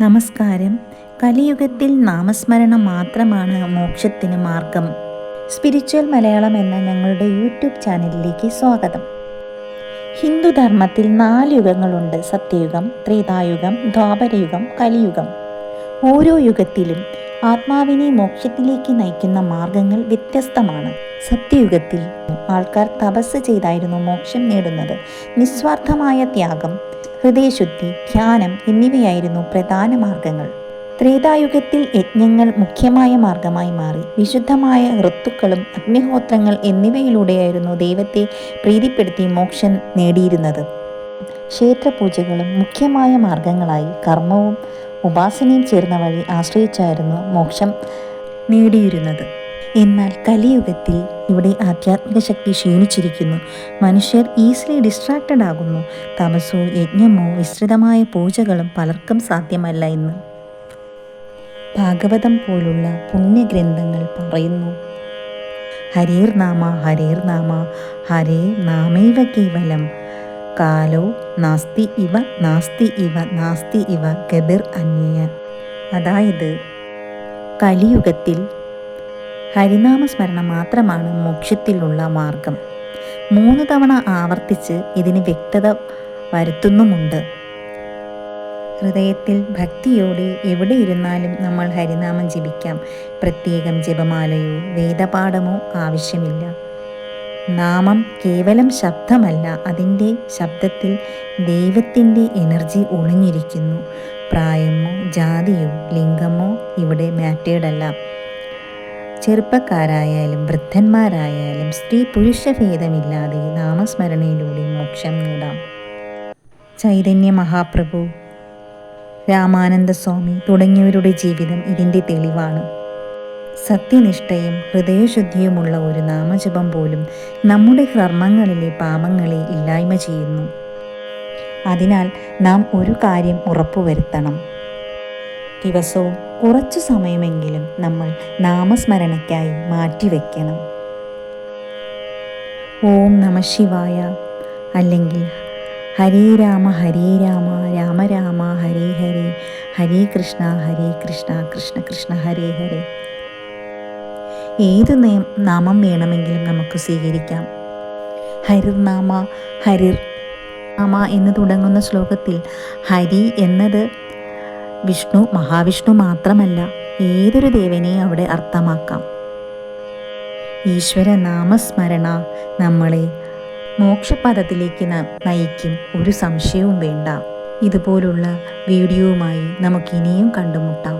നമസ്കാരം. കലിയുഗത്തിൽ നാമസ്മരണം മാത്രമാണ് മോക്ഷത്തിന് മാർഗം. സ്പിരിച്വൽ മലയാളം എന്ന ഞങ്ങളുടെ യൂട്യൂബ് ചാനലിലേക്ക് സ്വാഗതം. ഹിന്ദുധർമ്മത്തിൽ നാല് യുഗങ്ങളുണ്ട്. സത്യയുഗം ത്രേതായുഗം ദ്വാപരയുഗം കലിയുഗം. ഓരോ യുഗത്തിലും ആത്മാവിനെ മോക്ഷത്തിലേക്ക് നയിക്കുന്ന മാർഗങ്ങൾ വ്യത്യസ്തമാണ്. സത്യയുഗത്തിൽ ആൾക്കാർ തപസ് ചെയ്തായിരുന്നു മോക്ഷം നേടുന്നത്. നിസ്വാർത്ഥമായ ത്യാഗം ഹൃദയശുദ്ധി ധ്യാനം എന്നിവയായിരുന്നു പ്രധാന മാർഗങ്ങൾ. ത്രേതായുഗത്തിൽ യജ്ഞങ്ങൾ മുഖ്യമായ മാർഗമായി മാറി. വിശുദ്ധമായ ഋത്തുക്കളും അഗ്നിഹോത്രങ്ങൾ എന്നിവയിലൂടെയായിരുന്നു ദൈവത്തെ പ്രീതിപ്പെടുത്തി മോക്ഷം നേടിയിരുന്നത്. ക്ഷേത്രപൂജകളും മുഖ്യമായ മാർഗങ്ങളായി കർമ്മവും ഉപാസനയും ചേർന്ന വഴി ആശ്രയിച്ചായിരുന്നു മോക്ഷം നേടിയിരുന്നത്. എന്നാൽ കലിയുഗത്തിൽ ഇവിടെ ആധ്യാത്മിക ശക്തി ക്ഷീണിച്ചിരിക്കുന്നു. മനുഷ്യർ ഈസിലി ഡിസ്ട്രാക്റ്റഡ് ആകുന്നു. തപസ്സോ യജ്ഞമോ വിസ്തൃതമായ പൂജകളും പലർക്കും സാധ്യമല്ല ഇന്ന് ഭാഗവതം പോലുള്ള പുണ്യഗ്രന്ഥങ്ങൾ പറയുന്നു. ഹരീർ നാമ ഹരീർ നാമ ഹരേ നാമൈവ കേവലം. കാലോ നാസ്തി ഇവ നാസ്തി ഇവ നാസ്തി ഇവ ഗതിർ അന്യ അതായത് കലിയുഗത്തിൽ ഹരിനാമസ്മരണം മാത്രമാണ് മോക്ഷത്തിലുള്ള മാർഗം. മൂന്ന് തവണ ആവർത്തിച്ച് ഇതിന് വ്യക്തത വരുത്തുന്നുമുണ്ട്. ഹൃദയത്തിൽ ഭക്തിയോടെ എവിടെ ഇരുന്നാലും നമ്മൾ ഹരിനാമം ജപിക്കാം. പ്രത്യേകം ജപമാലയോ വേദപാഠമോ ആവശ്യമില്ല. നാമം കേവലം ശബ്ദമല്ല അതിന്റെ ശബ്ദത്തിൽ ദൈവത്തിന്റെ എനർജി ഒളിഞ്ഞിരിക്കുന്നു. പ്രായമോ ജാതിയോ ലിംഗമോ ഇവിടെ മാറ്റേഡല്ല. ചെറുപ്പക്കാരായാലും വൃദ്ധന്മാരായാലും സ്ത്രീ പുരുഷ ഭേദമില്ലാതെ നാമസ്മരണയിലൂടെ മോക്ഷം നേടാം. ചൈതന്യ മഹാപ്രഭു രാമാനന്ദ സ്വാമി തുടങ്ങിയവരുടെ ജീവിതം ഇതിന്റെ തെളിവാണ്. സത്യനിഷ്ഠയും ഹൃദയശുദ്ധിയുമുള്ള ഒരു നാമജപം പോലും നമ്മുടെ കർമ്മങ്ങളിലെ പാപങ്ങളെ ഇല്ലായ്മ ചെയ്യുന്നു. അതിനാൽ നാം ഒരു കാര്യം ഉറപ്പുവരുത്തണം. ദിവസവും കുറച്ചു സമയമെങ്കിലും നമ്മൾ നാമസ്മരണയ്ക്കായി മാറ്റിവെക്കണം. ഓം നമ ശിവായ. അല്ലെങ്കിൽ ഹരേ രാമ ഹരേ രാമ രാമ രാമ ഹരേ ഹരേ ഹരേ കൃഷ്ണ ഹരേ കൃഷ്ണ കൃഷ്ണ കൃഷ്ണ ഹരേ ഹരേ. ഏത് നാമം വേണമെങ്കിലും നമുക്ക് സ്വീകരിക്കാം. ഹരിർനാമ ഹരിർ നാമ എന്ന് തുടങ്ങുന്ന ശ്ലോകത്തിൽ ഹരി എന്നത് വിഷ്ണു മഹാവിഷ്ണു മാത്രമല്ല ഏതൊരു ദേവനെയും അവിടെ അർത്ഥമാക്കാം. ഈശ്വര നാമസ്മരണ നമ്മളെ മോക്ഷപഥത്തിലേക്ക് നയിക്കും ഒരു സംശയവും വേണ്ട. ഇതുപോലുള്ള വീഡിയോവുമായി നമുക്കിനിയും കണ്ടുമുട്ടാം.